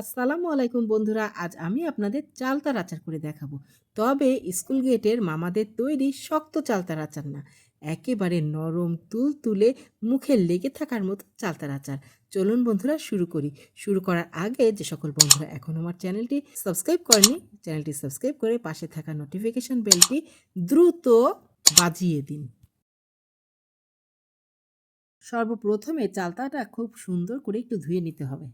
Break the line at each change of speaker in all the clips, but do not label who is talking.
আসসালামু আলাইকুম বন্ধুরা, আজ আমি আপনাদের চালতার আচার করে দেখাবো। তবে স্কুল গেটের মামাদের তৈরি শক্ত চালতার আচার না, একেবারে নরম তুল তুলে মুখে লেগে থাকার মতো চালতার আচার। চলুন বন্ধুরা, শুরু করি। শুরু করার আগে যে সকল বন্ধুরা এখন আমার চ্যানেলটি সাবস্ক্রাইব করেনি, চ্যানেলটি সাবস্ক্রাইব করে পাশে থাকা নোটিফিকেশন বেলটি দ্রুত বাজিয়ে দিন। সর্বপ্রথমে চালতাটা খুব সুন্দর করে একটু ধুয়ে নিতে হবে।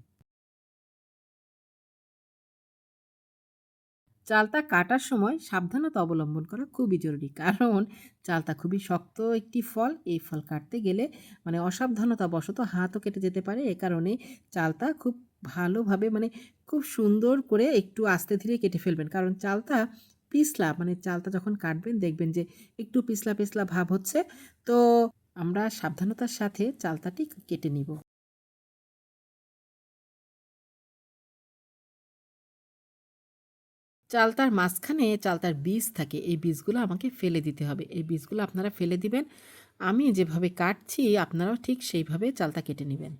চালতা কাটার সময় সাবধানতা অবলম্বন করা খুবই জরুরি। কারণ চালতা খুবই শক্ত একটি ফল, এই ফল কাটতে গেলে মানে অসাবধানতা বশত হাতও কেটে যেতে পারে। এ কারণে চালতা খুব ভালোভাবে মানে খুব সুন্দর করে একটু আস্তে ধীরে কেটে ফেলবেন। কারণ চালতা পিছলা মানে চালতা যখন কাটবেন দেখবেন যে একটু পিছলা পিছলা ভাব হচ্ছে। তো আমরা সাবধানতার সাথে চালতাটি কেটে নিব। চালতার মাঝখানে চালতার বীজ থাকে, এই বীজগুলো আমাকে ফেলে দিতে হবে। এই বীজগুলো আপনারা ফেলে দিবেন, আমি যেভাবে কাটছি, আপনারাও ঠিক সেইভাবে চালতা কেটে নেবেন।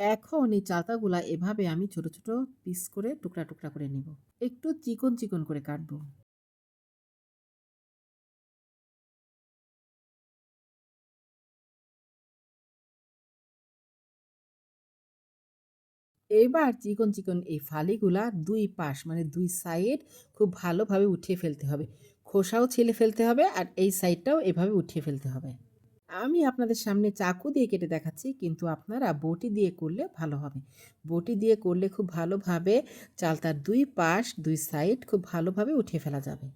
এখন এই চালতাগুলা এভাবে আমি ছোট ছোট পিস করে টুকরা টুকরা করে নিব। একটু চিকন চিকন করে কাটবো। এবার চিকন চিকন এই ফালিগুলা দুই পাশ মানে দুই সাইড খুব ভালোভাবে উঠিয়ে ফেলতে হবে। খোসাও ছেলে ফেলতে হবে আর এই সাইডটাও এভাবে উঠিয়ে ফেলতে হবে। আমি আপনাদের সামনে চাকু দিয়ে কেটে দেখাচ্ছি, কিন্তু আপনারা বটি দিয়ে করলে ভালো হবে। বটি দিয়ে করলে খুব ভালোভাবে চালতার দুই পাশ, দুই সাইড খুব ভালোভাবে উঠে ফেলা যাবে।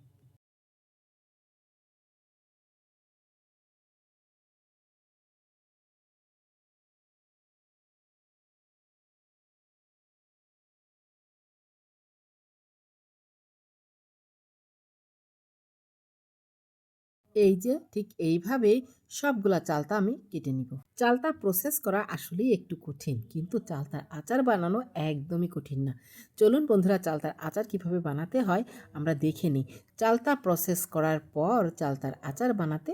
এই যে ঠিক এইভাবেই সবগুলা চালতা আমি কেটে নিব। চালতা প্রসেস করা আসলেই একটু কঠিন, কিন্তু চালতার আচার বানানো একদমই কঠিন না। চলুন বন্ধুরা, চালতার আচার কীভাবে বানাতে হয় আমরা দেখে নিই। চালতা প্রসেস করার পর চালতার আচার বানাতে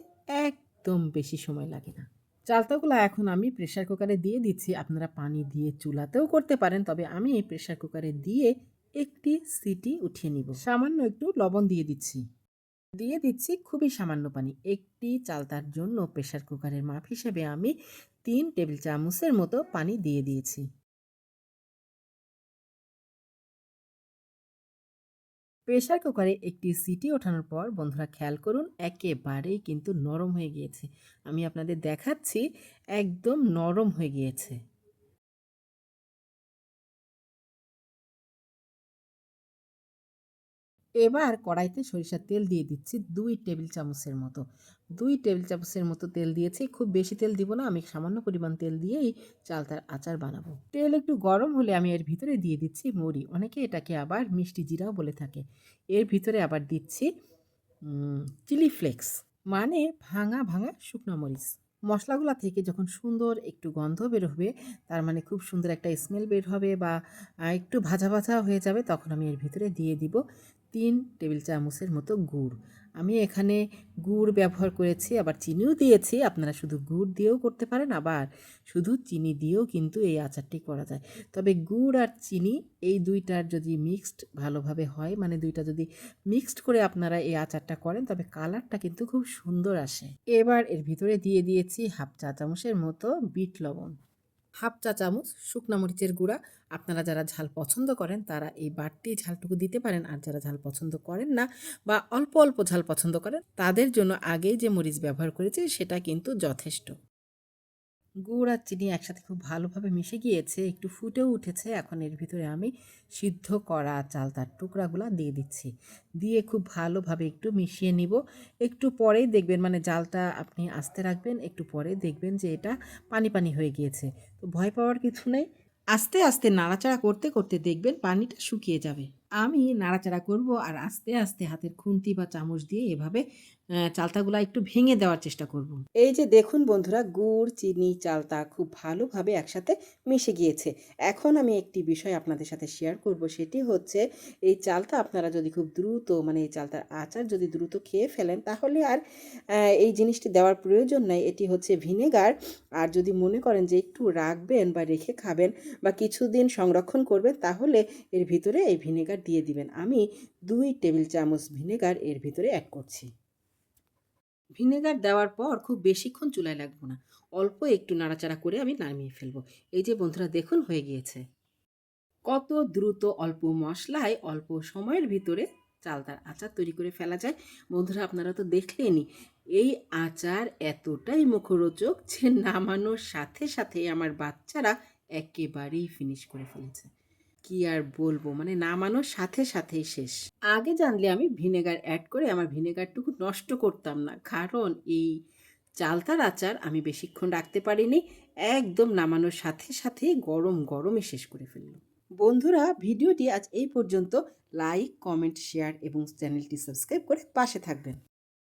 একদম বেশি সময় লাগে না। চালতাগুলো এখন আমি প্রেশার কুকারে দিয়ে দিচ্ছি। আপনারা পানি দিয়ে চুলাতেও করতে পারেন, তবে আমি প্রেশার কুকারে দিয়ে একটি সিটি উঠিয়ে নিব। সামান্য একটু লবণ দিয়ে দিচ্ছি। দিয়ে দিচ্ছি খুবই সামান্য পানি। একটি চালতার জন্য প্রেশার কুকারের মাপ হিসেবে আমি তিন টেবিল চামচের মতো পানি দিয়ে দিয়েছি। প্রেশার কুকারে একটি সিটি ওঠানোর পর বন্ধুরা খেয়াল করুন, একেবারেই কিন্তু নরম হয়ে গিয়েছে। আমি আপনাদের দেখাচ্ছি, একদম নরম হয়ে গিয়েছে। এবার কড়াইতে সরিষার তেল দিয়ে দিচ্ছি দুই টেবিল চামচের মতো। দুই টেবিল চামচের মতো তেল দিয়েছি, খুব বেশি তেল দিব না, আমি সামান্য পরিমাণ তেল দিয়েই চালতার আচার বানাবো। তেল একটু গরম হলে আমি এর ভিতরে দিয়ে দিচ্ছি মুড়ি, অনেকে এটাকে আবার মিষ্টি জিরাও বলে থাকে। এর ভিতরে আবার দিচ্ছি চিলি ফ্লেক্স মানে ভাঙা ভাঙা শুকনো মরিচ। মশলাগুলো থেকে যখন সুন্দর একটু গন্ধ বের হবে, তার মানে খুব সুন্দর একটা স্মেল বের হবে বা একটু ভাজা ভাজা হয়ে যাবে, তখন আমি এর ভিতরে দিয়ে দিব তিন টেবিল চামচের মতো গুড়। আমি এখানে গুড় ব্যবহার করেছি, আবার চিনিও দিয়েছি। আপনারা শুধু গুড় দিয়েও করতে পারেন, আবার শুধু চিনি দিয়েও কিন্তু এই আচারটি করা যায়। তবে গুড় আর চিনি এই দুইটার যদি মিক্সড ভালোভাবে হয় মানে দুইটা যদি মিক্সড করে আপনারা এই আচারটা করেন, তবে কালারটা কিন্তু খুব সুন্দর আসে। এবার এর ভিতরে দিয়ে দিয়েছি হাফ চা চামচের মতো বিট লবণ। হাফ চা চামচ শুকনো মরিচের গুঁড়া। আপনারা যারা ঝাল পছন্দ করেন, তারা এই বাড়তি ঝালটুকু দিতে পারেন। আর যারা ঝাল পছন্দ করেন না বা অল্প অল্প ঝাল পছন্দ করেন, তাদের জন্য আগেই যে মরিচ ব্যবহার করেছি, সেটা কিন্তু যথেষ্ট। গুড় আর চিনি একসাথে খুব ভালোভাবে মিশে গিয়েছে, একটু ফুটেও উঠেছে। এখন এর ভিতরে আমি সিদ্ধ করা চালতার টুকরাগুলো দিয়ে দিচ্ছি। দিয়ে খুব ভালোভাবে একটু মিশিয়ে নিব। একটু পরেই দেখবেন মানে জালটা আপনি আস্তে রাখবেন, একটু পরে দেখবেন যে এটা পানি পানি হয়ে গিয়েছে। তো ভয় পাওয়ার কিছু নেই। আস্তে আস্তে নাড়াচাড়া করতে করতে দেখবেন পানিটা শুকিয়ে যাবে। আমি নাড়াচাড়া করব আর আস্তে আস্তে হাতের খুন্তি বা চামচ দিয়ে এভাবে চালতাগুলা একটু ভেঙে দেওয়ার চেষ্টা করব। এই যে দেখুন বন্ধুরা, গুড়, চিনি, চালতা খুব ভালোভাবে একসাথে মিশে গিয়েছে। এখন আমি একটি বিষয় আপনাদের সাথে শেয়ার করব, সেটি হচ্ছে এই চালতা আপনারা যদি খুব দ্রুত মানে এই চালতার আচার যদি দ্রুত খেয়ে ফেলেন, তাহলে আর এই জিনিসটি দেওয়ার প্রয়োজন নাই। এটি হচ্ছে ভিনেগার। আর যদি মনে করেন যে একটু রাখবেন বা রেখে খাবেন বা কিছুদিন সংরক্ষণ করবেন, তাহলে এর ভিতরে এই ভিনেগার দিয়ে দিবেন। আমি দুই টেবিল চামচ ভিনেগার এর ভিতরে অ্যাড করছি। ভিনেগার দেওয়ার পর খুব বেশিক্ষণ চুলায় লাগবো না। অল্প একটু নাড়াচাড়া করে আমি নামিয়ে ফেলব। এই যে বন্ধুরা, দেখুন, হয়ে গিয়েছে। কত দ্রুত অল্প মশলায় অল্প সময়ের ভিতরে চালতার আচার তৈরি করে ফেলা যায়। বন্ধুরা, আপনারা তো দেখলেনই, এই আচার এতটাই মুখরোচক যে নামানোর সাথে সাথে আমার বাচ্চারা একেবারেই ফিনিশ করে ফেলেছে। কি আর বলব? মানে নামানোর সাথে সাথেই শেষ। আগে জানলে আমি ভিনেগার অ্যাড করে আমার ভিনেগারটুকু নষ্ট করতাম না। কারণ এই চালতার আচার আমি বেশিক্ষণ রাখতে পারিনি। একদম নামানোর সাথে সাথে গরম গরমে শেষ করে ফেলল। বন্ধুরা, ভিডিওটি আজ এই পর্যন্ত। লাইক, কমেন্ট, শেয়ার এবং চ্যানেলটি সাবস্ক্রাইব করে পাশে থাকবেন।